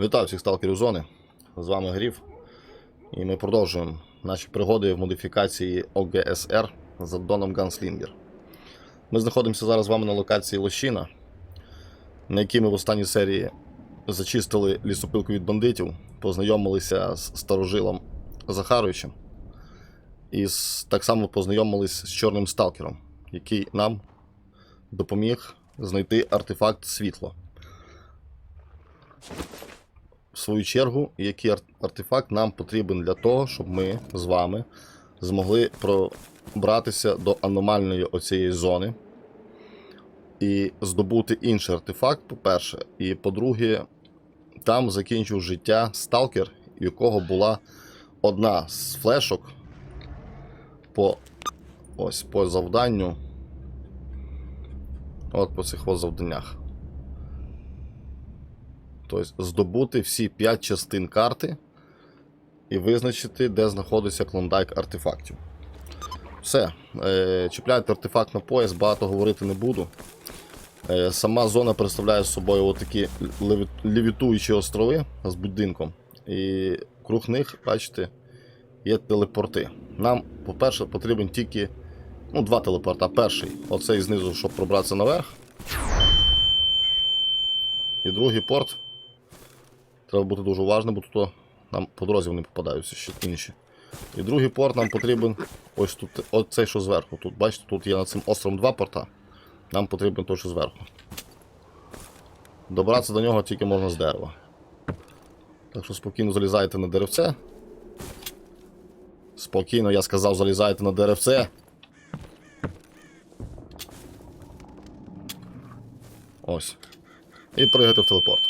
Вітаю всіх сталкерів зони. З вами Гріф. І ми продовжуємо наші пригоди в модифікації ОГСР з аддоном Gunсlinger. Ми знаходимося зараз з вами на локації Лощина, на якій ми в останній серії зачистили лісопилку від бандитів, познайомилися з старожилом Захаровичем. І так само познайомились з чорним сталкером, який нам допоміг знайти артефакт світло в свою чергу, який артефакт нам потрібен для того, щоб ми з вами змогли пробратися до аномальної оцієї зони і здобути інший артефакт, по-перше. І по-друге, там закінчив життя сталкер, у якого була одна з флешок по ось по завданню. От по цих завданнях. Тобто здобути всі 5 частин карти і визначити, де знаходиться клондайк артефактів. Все. Е, чіпляйте артефакт на пояс, багато говорити не буду. Е, сама зона представляє собою отакі леві- левітуючі острови з будинком. І круг них, бачите, є телепорти. Нам, по-перше, потрібен тільки ну, два телепорта. Перший оцей знизу, щоб пробратися наверх. І другий порт Треба бути дуже уважним, бо тут нам по дорозі вони попадаються ще інші. І другий порт нам потрібен ось тут, оцей, що зверху. Тут, бачите, тут є над цим островом два порта. Нам потрібен той, що зверху. Добратися до нього тільки можна з дерева. Так що спокійно залізайте на деревце. Спокійно, я сказав, залізайте на деревце. Ось. І пригайте в телепорт.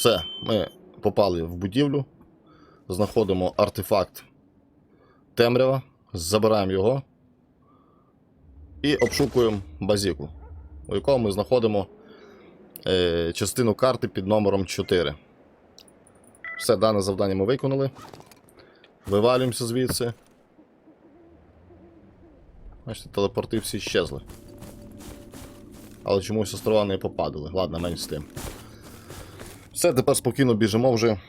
Все, ми попали в будівлю, знаходимо артефакт темрява, забираємо його і обшукуємо базіку, у якому ми знаходимо е, частину карти під номером 4. Все, дане завдання ми виконали. Вивалюємося звідси. Бачите, телепорти всі щезли. Але чомусь острова не попадали. Ладно, менш з тим. Все, тепер спокійно біжимо вже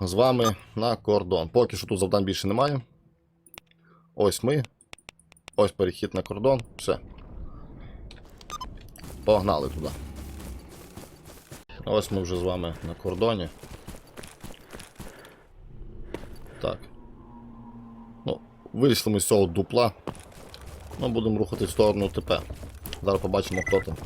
з вами на кордон. Поки що тут завдань більше немає. Ось ми. Ось перехід на кордон. Все. Погнали туди. Ось ми вже з вами на кордоні. Так. Ну, вийшли ми з цього дупла. Ми будемо рухати в сторону ТП. Зараз побачимо, хто там.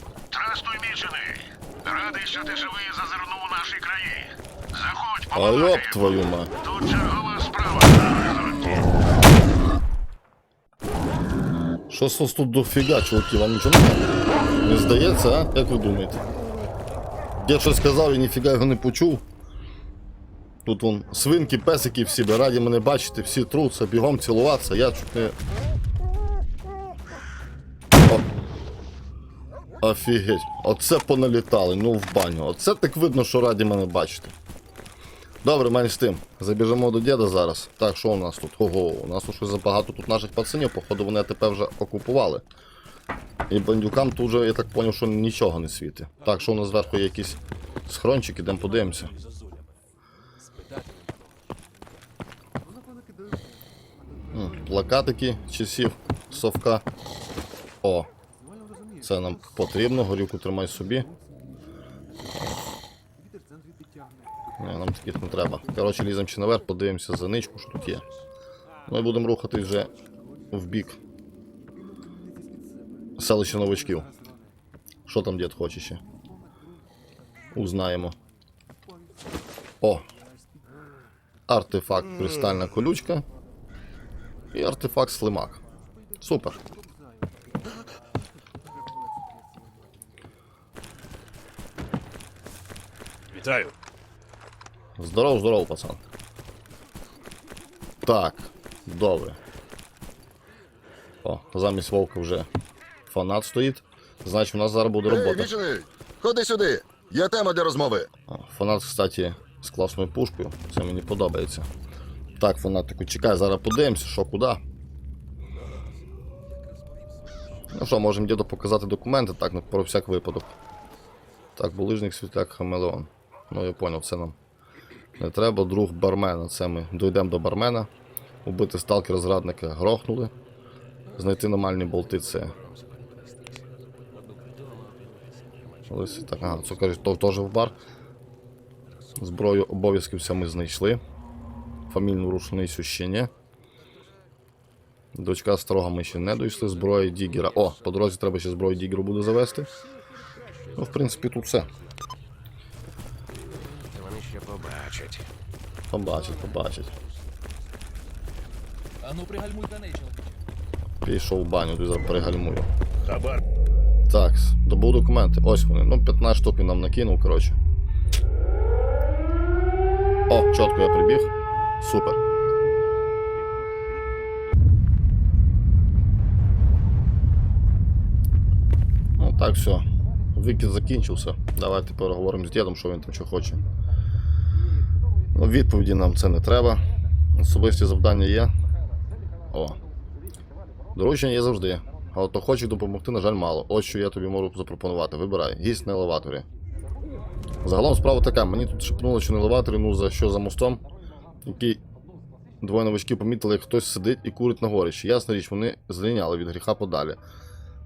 А йоп твою мать. Тут чергова справа. Що ж вас тут дофіга, чуваки, вам нічого не? Не здається, а? Як ви думаєте? Я щось сказав і ніфіга його не почув. Тут вон свинки, песики всі би раді мене бачити, всі труться, бігом цілуватися, я чуть не. О. Офігеть, оце поналітали, ну в баню. Оце так видно, що раді мене бачити. Добре, менш з тим. Забіжимо до діда зараз. Так, що у нас тут? Ого, у нас щось забагато тут наших пацанів, походу вони АТП вже окупували. І бандюкам тут вже, я так зрозумів, що нічого не світить. Так, що у нас зверху є якийсь схрончик, ідемо подивимося. Плакатики часів совка. О. Це нам потрібно, горілку тримай собі. Ні, нам таких не треба. Коротше, ліземо ще наверх, подивимося за ничку, що тут є. Ми будемо рухатись вже в бік селища новачків. Що там дід хоче ще? Узнаємо. О! Артефакт кристальна колючка. І артефакт слимак. Супер. Вітаю. Здоров, здоров, пацан. Так, добре. О, замість вовка вже фанат стоїть. Значить, у нас зараз буде Ей, робота. вічений! Ходи сюди! Є тема для розмови. О, Фанат, кстати, з класною пушкою. Це мені подобається. Так, фанатику, чекай, зараз подивимося, що куди. Ну що, можемо діду показати документи, так, ну, про всяк випадок. Так, булижник світляк Хамелеон. Ну, я поняв, це нам не треба. Друг бармена. Це ми дійдемо до бармена. Убити сталкера зрадника грохнули. Знайти нормальні болти це. Ось так, ага, це кажуть, то теж в бар. Зброю обов'язків все ми знайшли. Фамільну рушницю ще ні. Дочка старого ми ще не дійшли. Зброя Дігера. О, по дорозі треба ще зброю Дігеру буде завести. Ну, в принципі, тут все. Ще побачать. Побачить, побачить. А ну пригальмуй коней, чоловіче. Пішов в баню, тут зараз перегальмую. Хабар. Так, добув документи. Ось вони. Ну, 15 штук він нам накинув, коротше. О, чітко я прибіг. Супер. Ну так, все. Викид закінчився. Давайте переговоримо з дідом, що він там що хоче. Відповіді нам це не треба. Особисті завдання є. О. Доручення є завжди. А от охочих допомогти, на жаль, мало. Ось що я тобі можу запропонувати. Вибирай. Гість на елеваторі. Загалом справа така, мені тут шепнуло, що на елеваторі, ну за що за мостом, який двоє новачків помітили, як хтось сидить і курить на горищі. Ясна річ, вони злиняли від гріха подалі.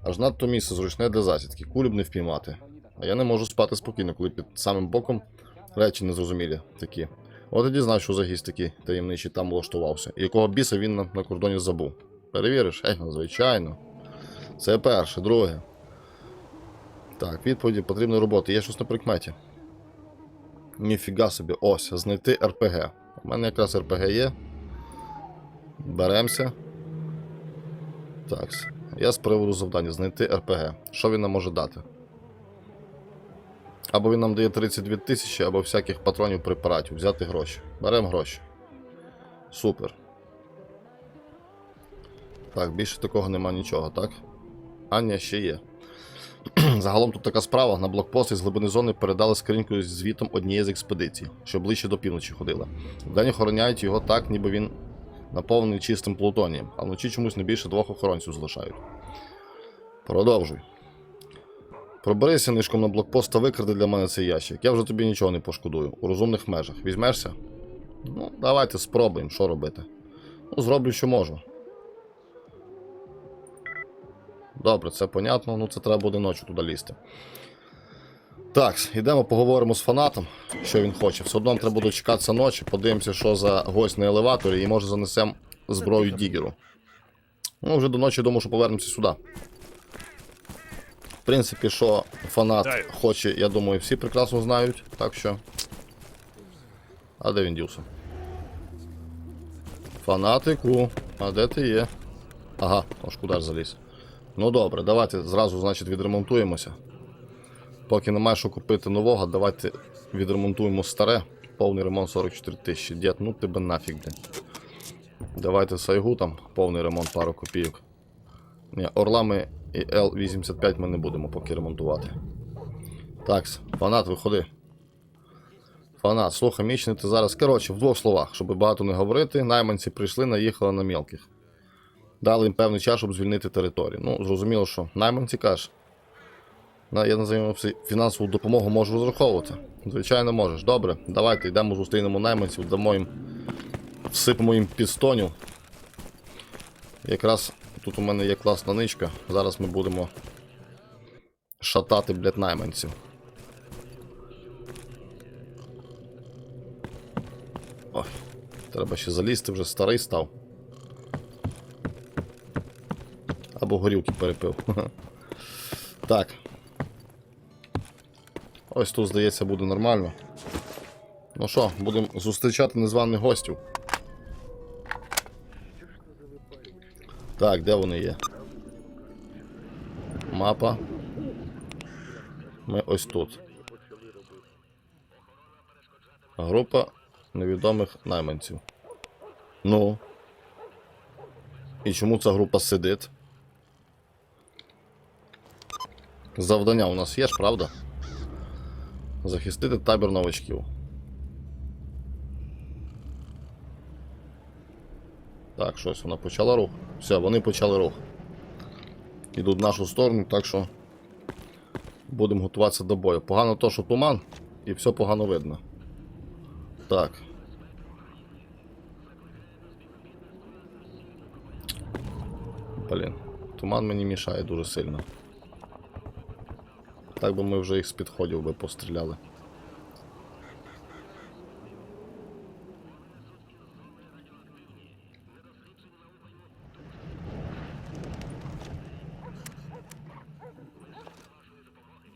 Аж надто місце зручне для засідки, кулі б не впіймати. А я не можу спати спокійно, коли під самим боком речі незрозумілі такі. От і дізнав, що за гість такий таємничий там влаштувався. Якого біса він на, на кордоні забув. Перевіриш? Ну, звичайно. Це перше, друге. Так, відповіді потрібної роботи. Є щось на прикметі. Ніфіга собі. Ось, знайти РПГ. У мене якраз РПГ є. Беремося. Так. Я з приводу завдання знайти РПГ. Що він нам може дати? Або він нам дає 32 тисячі, або всяких патронів препаратів. Взяти гроші. Беремо гроші. Супер. Так, більше такого нема нічого, так? А, ні, ще є. Загалом тут така справа. На блокпост із глибини зони передали скриньку з звітом однієї з експедицій, що ближче до півночі ходила. Вдень охороняють його так, ніби він наповнений чистим плутонієм, а вночі чомусь не більше двох охоронців залишають. Продовжуй. Проберися нишком на блокпост та викради для мене цей ящик. Я вже тобі нічого не пошкодую. У розумних межах. Візьмешся? Ну, давайте спробуємо, що робити. Ну, зроблю, що можу. Добре, це понятно, ну це треба буде ночі туди лізти. Так, йдемо поговоримо з фанатом, що він хоче. Все одно треба дочекатися ночі, подивимося, що за гость на елеваторі, і може занесемо зброю Дігеру. Ну, вже до ночі думаю, що повернемося сюди. В принципі, що фанат хоче, я думаю, всі прекрасно знають. Так що. А де він дівся? Фанатику, а де ти є? Ага, аж куди ж заліз. Ну добре, давайте зразу, значить, відремонтуємося. Поки немає що купити нового, давайте відремонтуємо старе. Повний ремонт 44 тисячі. Дід, ну тебе нафіг, блін. Давайте сайгу там, повний ремонт, пару копійок. Ні, Орлами і Л-85 ми не будемо поки ремонтувати. Так, фанат, виходи. Фанат, слухай, мічний ти зараз. Коротше, в двох словах, щоб багато не говорити, найманці прийшли, наїхали на мілких. Дали їм певний час, щоб звільнити територію. Ну, зрозуміло, що найманці кажеш. На, я називаю фінансову допомогу можу розраховувати. Звичайно, можеш. Добре, давайте йдемо зустрінемо найманців, дамо їм, всипемо їм пістонів. Якраз тут у мене є класна ничка. Зараз ми будемо шатати, блядь, найманців. Ой, треба ще залізти, вже старий став. Або горілки перепив. Так. Ось тут, здається, буде нормально. Ну що, будемо зустрічати незваних гостів. Так, де вони є? Мапа. Ми ось тут. Група невідомих найманців. Ну. І чому ця група сидить? Завдання у нас є ж, правда? Захистити табір новачків. Так, щось вона почала рух. Все, вони почали рух. Ідуть в нашу сторону, так що будемо готуватися до бою. Погано то, що туман. і все погано видно. Так. Блін, туман мені мішає дуже сильно. Так би ми вже їх з підходів би постріляли.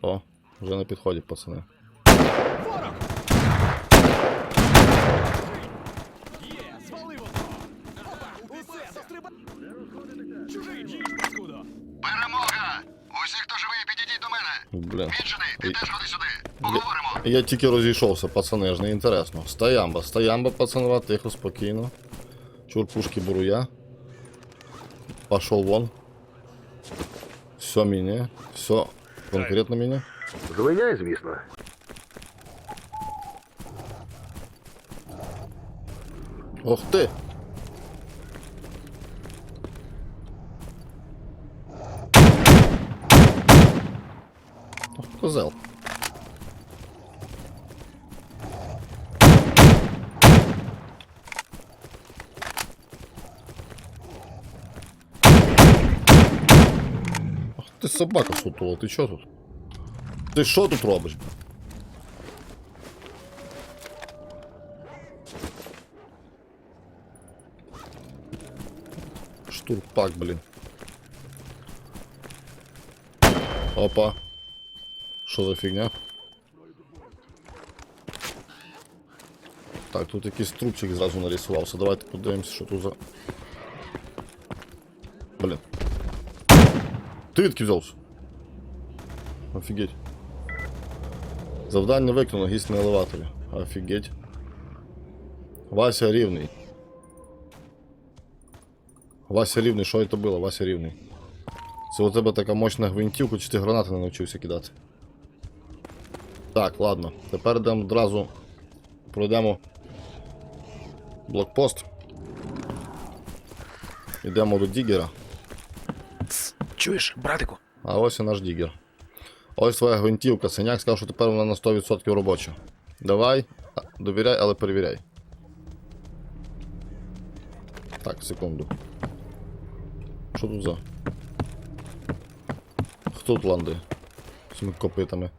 О, вже на підході, пацани. Перемога! Усі, хто живий, підійдіть до мене! Блін. Відчини, ти теж ходи сюди! Поговоримо! Я тільки розійшовся, пацани, ж не інтересно. Стоямба, стоямба, пацанова, тихо, спокійно. Чур пушки беру я. Пошел вон. Все мені. Все конкретно мені. Звиняй, звісно. Ох ти! Ох, козел. Ах ти собака сутула, ти чо тут? Ти що тут робиш? Штурпак, блін. Опа. Що за фігня? Так, тут якийсь трупчик зразу нарисувався. Давайте подивимося, що тут за. Блін. Ти відки взявся? Офігеть. Завдання виконано, гість на елеваторі. Офігеть. Вася рівний. Вася рівний, що це було? Вася рівний. Це у тебе така мощна гвинтівка, чи ти гранати не навчився кидати. Так, ладно. Тепер йдемо одразу. Пройдемо блокпост. Йдемо до Дігера. Чуєш, братику? А ось і наш Дігер. Ось твоя гвинтівка. Синяк сказав, що тепер вона на 100% робоча. Давай, довіряй, але перевіряй. Так, секунду. Що тут за? Хто тут ландає? З цими копитами.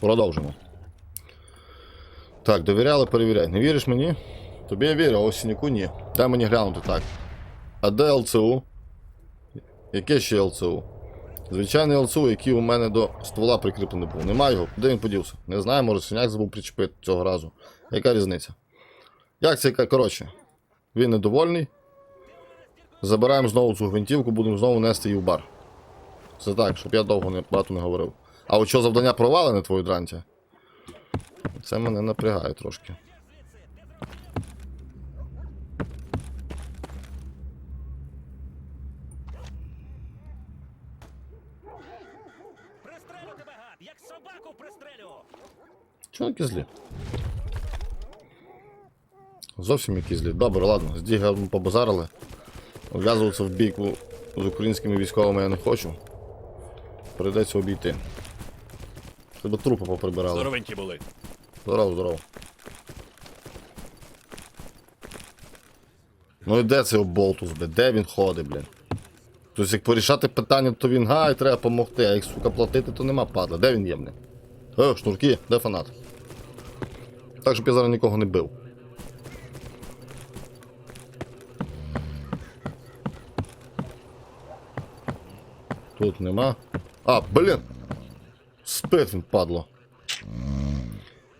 Продовжимо. Так, довіряй, але перевіряй. Не віриш мені? Тобі я вірю, а ось синяку ні. Дай мені глянути так. А де ЛЦУ? Яке ще ЛЦУ? Звичайний ЛЦУ, який у мене до ствола прикріплений був. Немає його. Де він подівся? Не знаю, може синяк забув причепити цього разу. Яка різниця? Як це? Коротше, він недовольний. Забираємо знову цю гвинтівку, будемо знову нести її в бар. Це так, щоб я довго не, багато не говорив. А от що завдання провалене твою дрантя? Це мене напрягає трошки. Чого які злі? Зовсім які злі. Добре, ладно, з Дігером побазарили. Вв'язуватися в бійку з українськими військовими я не хочу. Прийдеться обійти. Тебе трупи поприбирали. Здоровенькі були. Здорово, здорово. Ну і де цей оболтус, бля? Де він ходить, блін? Тобто, як порішати питання, то він гай, треба допомогти, а як сука платити, то нема падла. Де він є, блін? Е, шнурки, де фанат? Так, щоб я зараз нікого не бив. Тут нема. А, блін! Спит падло.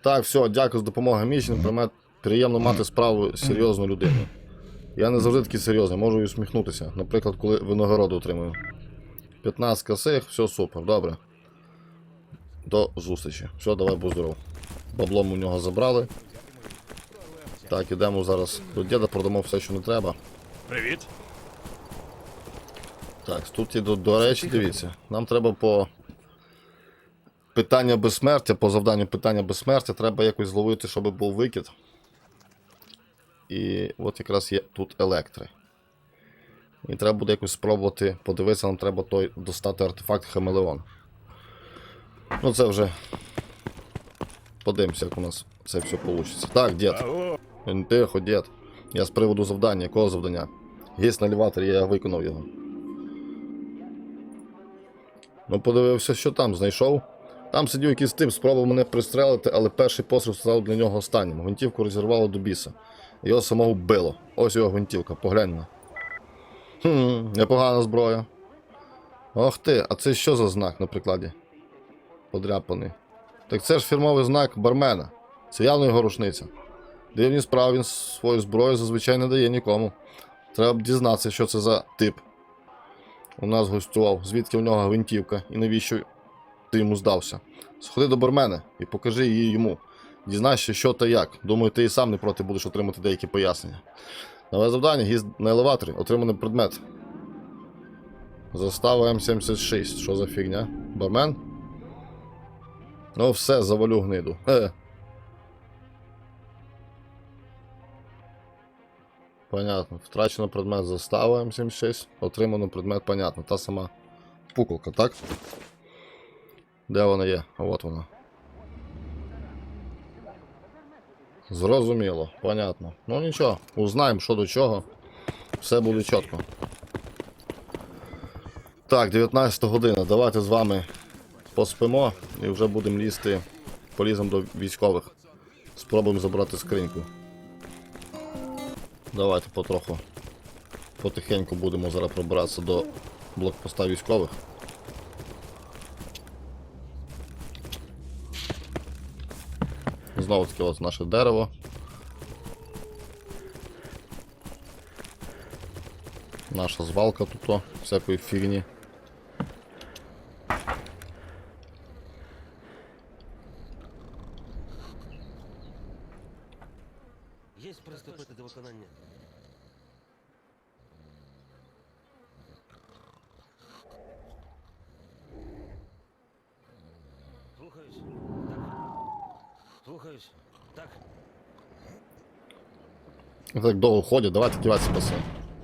Так, все, дякую за допомогу. Примет приємно мати справу з серйозною людиною. Я не завжди такий серйозний, можу і усміхнутися. Наприклад, коли винагороду отримую. 15 косих, все супер, добре. До зустрічі. Все, давай будь здоров. Баблом у нього забрали. Так, ідемо зараз до діда, продамо все, що не треба. Привіт. Так, тут і до, до речі, дивіться. Нам треба по питання безсмертя, по завданню питання безсмертя, треба якось зловити, щоб був викид. І от якраз є тут електри. І треба буде якось спробувати подивитися, нам треба той достати артефакт Хамелеон. Ну це вже. Подивимося, як у нас це все вийде. Так, дід. Тихо, дід. Я з приводу завдання. Якого завдання? Гість на елеваторі, я виконав його. Ну, подивився, що там знайшов. Там сидів якийсь тип, спробував мене пристрелити, але перший постріл став для нього останнім. Гвинтівку розірвало до біса. Його самого вбило. Ось його гвинтівка, поглянь на. Хм, непогана зброя. Ох ти, а це що за знак на прикладі? Подряпаний. Так це ж фірмовий знак бармена. Це явно його рушниця. Дивні справи він свою зброю зазвичай не дає нікому. Треба б дізнатися, що це за тип. У нас гостював, звідки в нього гвинтівка і навіщо ти йому здався. Сходи до бармена і покажи її йому. Дізнайся, що та як. Думаю, ти і сам не проти будеш отримати деякі пояснення. Нове завдання гість на елеваторі, отриманий предмет. Застава М76. Що за фігня? Бармен? Ну все, завалю гниду. Е. Понятно. Втрачено предмет застава М76. Отримано предмет, понятно. Та сама пуколка, так? Де вона є? От вона. Зрозуміло, понятно. Ну нічого, узнаємо, що до чого. Все буде чітко. Так, 19 година. Давайте з вами поспимо і вже будемо лізти. Поліземо до військових. Спробуємо забрати скриньку. Давайте потроху. Потихеньку будемо зараз пробиратися до блокпоста військових. Знову таки ось наше дерево. Наша звалка тут, всякої фігні. Є приступити до виконання. Слухаюсь. Так. Слухаюсь. Так. Так довго ходять, давайте кивати спаси.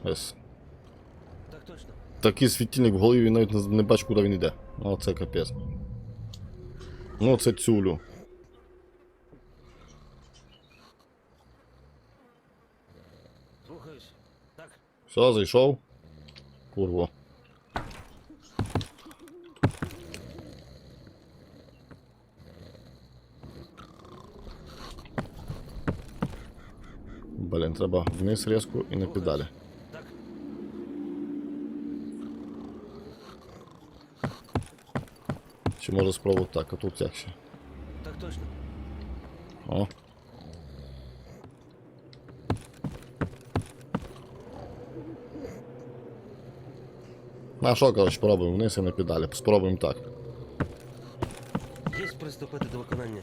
Yes. Так точно. Такий світильник в голові навіть не, не бачу, куди він йде. Ну це капець. Ну це цюлю. Слухаюсь. Так. Все, зайшов. Курво. Блін, треба вниз різко і на педалі. Чи може спробувати так, а тут як ще? Так точно. О. На що, коротше, пробуємо вниз і на педалі. Спробуємо так. Є приступити до виконання.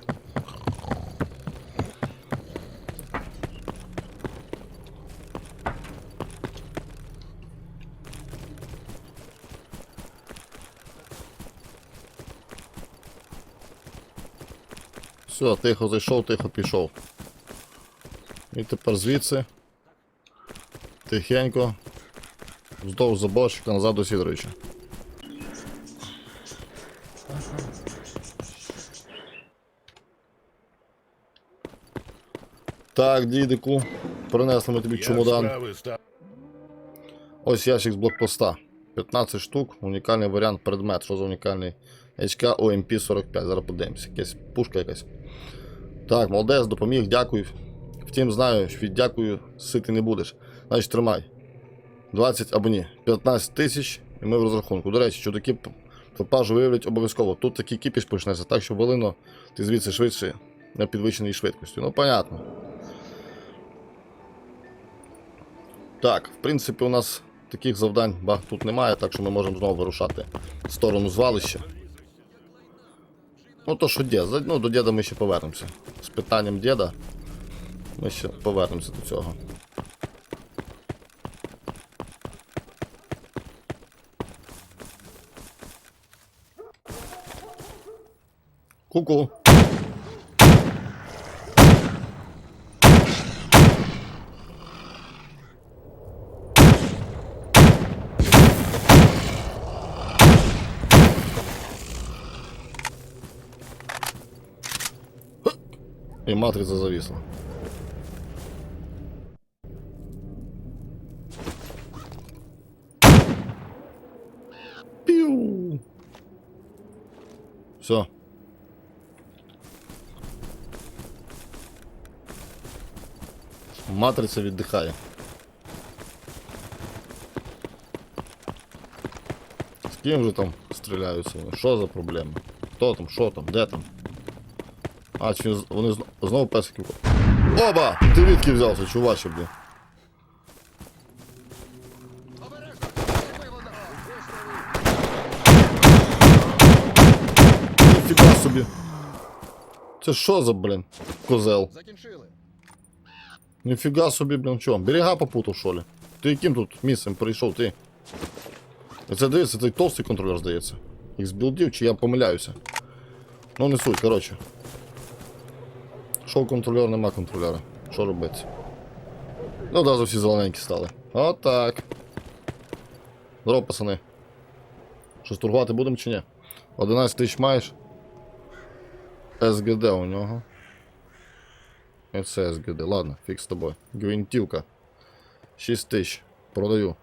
Все, тихо зайшов, тихо пішов. І тепер звідси. Тихенько. Вздовж заборчика назад до Сідоровича. Так, дідику, принесли ми тобі чемодан. Ось ящик з блокпоста. 15 штук, унікальний варіант предмет. Що за унікальний? HK OMP 45. Зараз подивимося. Якась пушка якась. Так, молодець, допоміг, дякую. Втім, знаю, що від дякую сити не будеш. Значить, тримай. 20 або ні, 15 тисяч, і ми в розрахунку. До речі, чудаки пропажу виявлять обов'язково. Тут такий кіпіш почнеться, так що волино ти звідси швидше на підвищеній швидкості. Ну, понятно. Так, в принципі, у нас таких завдань тут немає, так що ми можемо знову вирушати в сторону звалища. Ну, то що дід, ну, до діда ми ще повернемося. З питанням діда ми ще повернемося до цього. Ку-ку. І матриця завісла. Піу. Все. Матриця віддихає. З ким же там стріляються? вони? Що за проблема? Хто там, що там, де там? А, чи вони зно- знову песиків. Оба! Ти відки взявся, чуваче, блін. Ніфіга собі. Це що за, блін, козел? Закінчили. Ніфіга собі, блін, чого? Берега попутав, що ли? Ти яким тут місцем прийшов, ти? Це дивиться, цей толстий контролер, здається. Їх збілдів, чи я помиляюся? Ну, не суть, коротше. Шов контролер, нема контролера. Що робити? Ну, одразу всі зелененькі стали. Отак. Здорово, пацани. Щось торгувати будемо чи ні? 11 тисяч маєш? СГД у нього. І Це СГД. Ладно, фік з тобою. Гвинтівка. 6 тисяч. Продаю.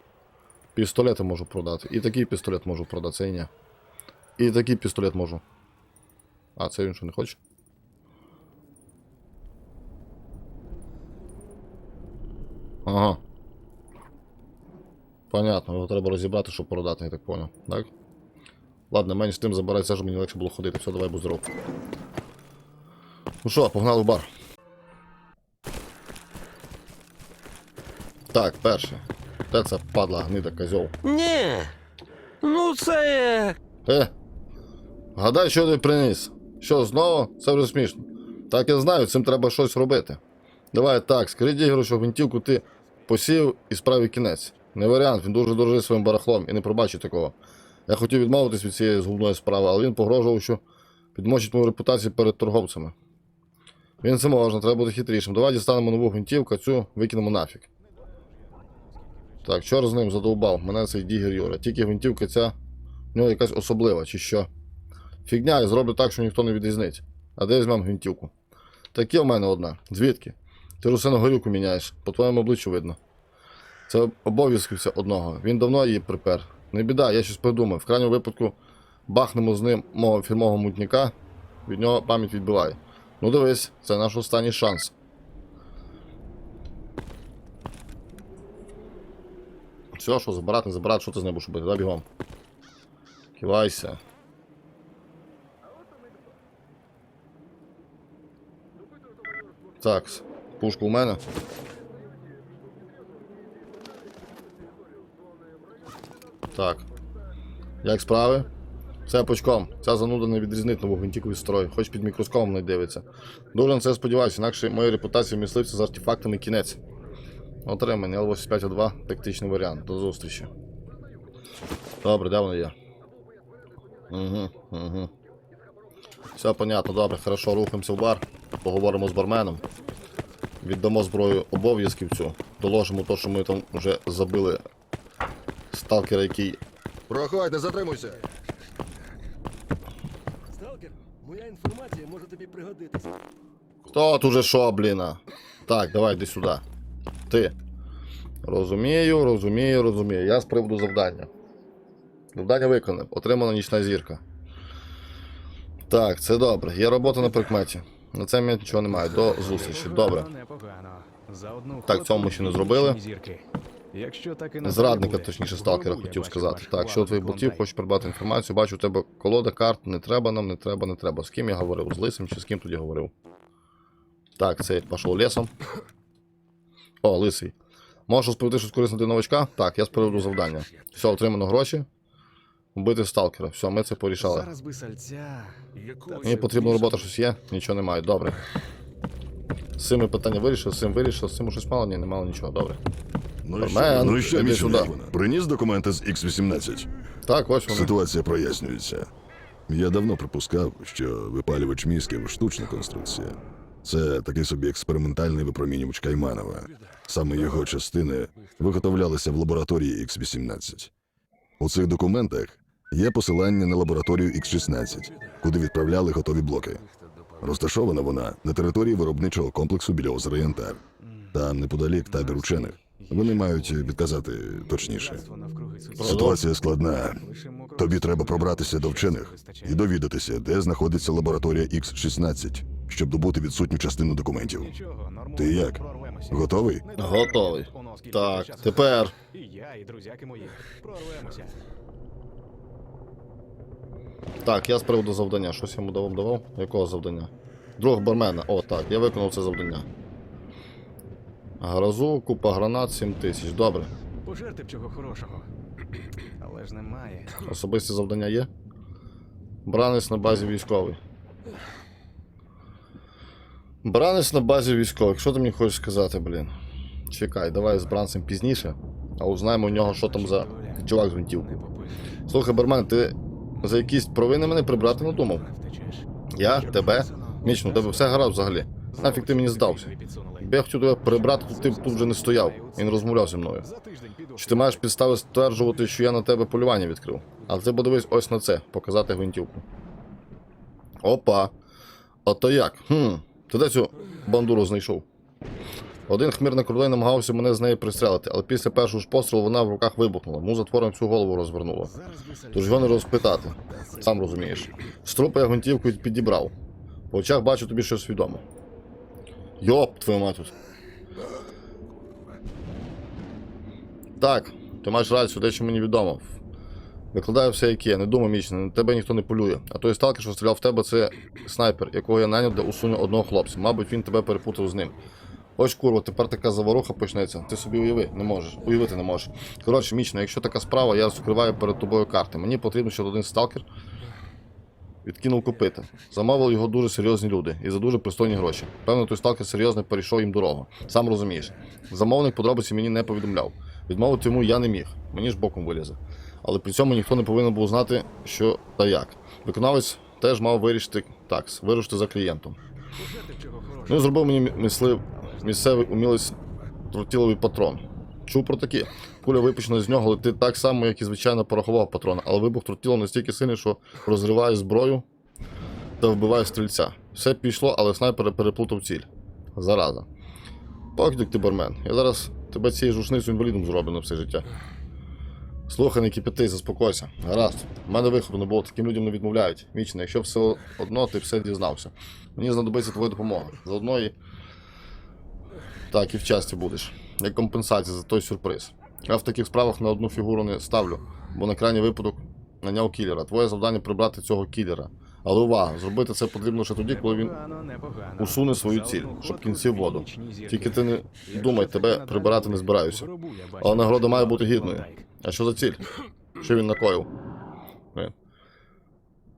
Пістолети можу продати. І такий пістолет можу продати, це і ні. І такий пістолет можу. А, це він що не хоче? Ага. Понятно, його треба розібрати, щоб продати, я так понял. Так? Ладно, менш з тим забирай це, щоб мені легше було ходити. Все, давай будь здоров. Ну що, погнали в бар. Так, перше. Де це падла гнида козьол? Ні. Ну це. Е, гадай, що ти приніс. Що, знову? Це вже смішно. Так я знаю, цим треба щось робити. Давай так, скажіть Ігорю, що гвинтівку ти посів і справив кінець. Не варіант, він дуже дорожить своїм барахлом і не пробачить такого. Я хотів відмовитись від цієї згубної справи, але він погрожував, що підмочить мою репутацію перед торговцями. Він це можна, треба бути хитрішим. Давай дістанемо нову гвинтівку, цю викинемо нафіг. Так, чор з ним задовбав. Мене цей дігер Юра. Тільки гвинтівка ця в нього якась особлива, чи що. Фігня, я зроблю так, що ніхто не відрізнить. А де візьмем гвинтівку? Так є в мене одна. Звідки? Ти на горюку міняєш, по твоєму обличчю видно. Це обов'язківся одного. Він давно її припер. Не біда, я щось придумав. В крайньому випадку бахнемо з ним мого фірмового мутника, від нього пам'ять відбиває. Ну дивись, це наш останній шанс. Все, що забирати, не забирати, що ти з нею будеш робити? Давай бігом. Кивайся. Так, пушка у мене. Так. Як справи? Все пучком. Ця зануда не відрізнить нову гвинтівку строй, хоч під мікроскопом не дивиться. Дуже на це сподіваюся, інакше моєї репутації мисливця з артефактами кінець. Отримання Л-85А2, тактичний варіант. До зустрічі. Добре, де вони є? Угу, угу. Все понятно, добре, хорошо, рухаємося в бар, поговоримо з барменом. Віддамо зброю обов'язків цю. Доложимо то, що ми там вже забили сталкера, який. Проходь, не затримуйся. Сталкер, моя інформація може тобі пригодитися. Хто тут уже що, бліна? Так, давай йди сюди. Ти. Розумію, розумію, розумію. Я з приводу завдання. Завдання виконав. Отримана нічна зірка. Так, це добре. Є робота на прикметі. На це я нічого не маю. До зустрічі. Добре. Так, цьому ще не зробили. Якщо так і Зрадника, точніше, сталкера хотів сказати. Так, що твоїх ботів хочеш придбати інформацію. Бачу, у тебе колода карт, не треба нам, не треба, не треба. З ким я говорив? З лисим чи з ким тоді говорив? Так, це пішов лісом. О, лисий. Можеш розповісти щось корисне для новачка? Так, я з завдання. Все, отримано гроші. Вбити сталкера. Все, ми це порішали. Зараз би сальця. Мені потрібна робота, щось є, нічого немає. Добре. З цими питання вирішив, з цим вирішив, з цим щось мало, ні, не мало нічого, добре. Ну що- Бармен, ну і що, іди сюди. Приніс документи з X-18. Так, ось вони. Ситуація прояснюється. Я давно припускав, що випалювач мізків штучна конструкція. Це такий собі експериментальний випромінювач Кайманова. Саме його частини виготовлялися в лабораторії X-18. У цих документах є посилання на лабораторію X-16, куди відправляли готові блоки. Розташована вона на території виробничого комплексу біля озера Янтар. Там неподалік табір учених. Вони мають відказати точніше. Ситуація складна. Тобі треба пробратися до вчених і довідатися, де знаходиться лабораторія X-16, щоб добути відсутню частину документів. Ти як? Готовий? Готовий. Так, тепер. І я, і друзяки мої. Прорвемося. Так, я з приводу завдання. Щось йому давав давав? Якого завдання? Друг бармена. О, так, я виконав це завдання. Грозу, купа гранат, 7 тисяч. Добре. Пожерти б чого хорошого. Але ж немає. Особисті завдання є? Бранець на базі військовий. Бранець на базі військових. Що ти мені хочеш сказати, блін? Чекай, давай з бранцем пізніше. А узнаємо у нього, що там за чувак з гвинтівкою. Слухай, бармен, ти за якісь провини мене прибрати надумав? Я? Тебе? Міч, ну тебе все гаразд взагалі. Нафіг ти мені здався? Якби я хотів тебе прибрати, то ти тут вже не стояв і не розмовляв зі мною. Чи ти маєш підстави стверджувати, що я на тебе полювання відкрив? Але ти подивись ось на це, показати гвинтівку. Опа. Ото як? Хм. Ти де цю бандуру знайшов? Один хмір на намагався мене з неї пристрелити, але після першого ж пострілу вона в руках вибухнула, му затвором всю голову розвернула. Тож його не розпитати. Сам розумієш. З трупа я гвинтівку підібрав. По очах бачу тобі щось відомо. Йоп, твою мать. Так, ти маєш рацію, те, що мені відомо. Викладаю все, як є. Не думай, Міч, на тебе ніхто не полює. А той сталкер, що стріляв в тебе, це снайпер, якого я наняв для усунення одного хлопця. Мабуть, він тебе перепутав з ним. Ось курва, тепер така заваруха почнеться. Ти собі уяви, не можеш. Уявити не можеш. Коротше, Мічно, якщо така справа, я розкриваю перед тобою карти. Мені потрібно, щоб один сталкер відкинув копита. Замовили його дуже серйозні люди і за дуже пристойні гроші. Певно, той сталкер серйозно перейшов їм дорогу. Сам розумієш. Замовник подробиці мені не повідомляв. Відмовити йому я не міг, мені ж боком вилізе. Але при цьому ніхто не повинен був знати, що та як. Виконавець теж мав вирішити такс, вирушити за клієнтом. Ну, і зробив мені мислив місцевий умілець тротіловий патрон. Чув про такі. Куля випущена з нього летить так само, як і звичайно порохового патрона, але вибух тротілу настільки сильний, що розриває зброю та вбиває стрільця. Все пішло, але снайпер переплутав ціль. Зараза. Покидьок ти бармен. Я зараз тебе цією жушницею інвалідом зроблю на все життя. Слухай, не кипяти, заспокойся. Гаразд. У мене виходу було, таким людям не відмовляють. Вічно, якщо все одно, ти все дізнався. Мені знадобиться твоя допомога. Заодно і. Так, і в часті будеш. Як компенсація за той сюрприз. Я в таких справах на одну фігуру не ставлю, бо на крайній випадок наняв кілера. Твоє завдання прибрати цього кілера. Але увага, зробити це потрібно ще тоді, коли він усуне свою ціль, щоб кінці воду. Тільки ти не думай, тебе прибирати не збираюся. Але нагорода має бути гідною. А що за ціль? Що він накоїв?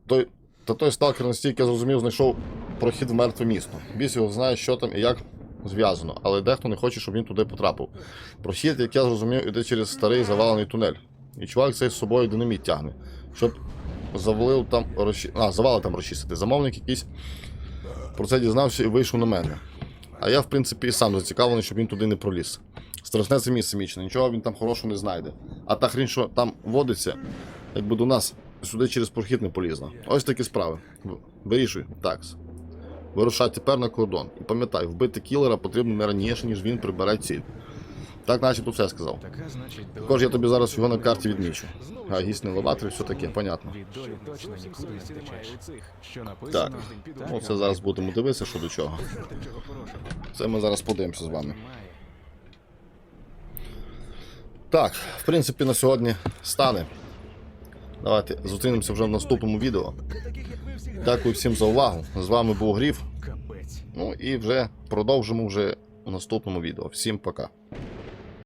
Той, та той сталкер настільки зрозумів, знайшов прохід в мертве місто. Біс його знає, що там і як зв'язано, але дехто не хоче, щоб він туди потрапив. Прохід, як я зрозумів, іде через старий завалений тунель. І чувак цей з собою динаміт тягне, щоб завалив там розчі... а, завали там розчистити. Замовник якийсь про це дізнався і вийшов на мене. А я, в принципі, і сам зацікавлений, щоб він туди не проліз. Страшне це місце мічне, нічого він там хорошого не знайде. А та хрінь, що там водиться, якби до нас сюди через прохід не полізла. Ось такі справи. Вирішуй, такс. Вирушай тепер на кордон. І пам'ятай, вбити кілера потрібно не раніше, ніж він прибере ціль. Так начебто все сказав. Також я тобі зараз його на карті відмічу. А гісний лователь, все таке, понятно. Так. Ну, це зараз будемо дивитися, що до чого. Це ми зараз подивимося з вами. Так, в принципі, на сьогодні стане. Давайте зустрінемося вже в наступному відео. Дякую всім за увагу. З вами був Гріф. Ну і вже продовжимо вже у наступному відео. Всім пока.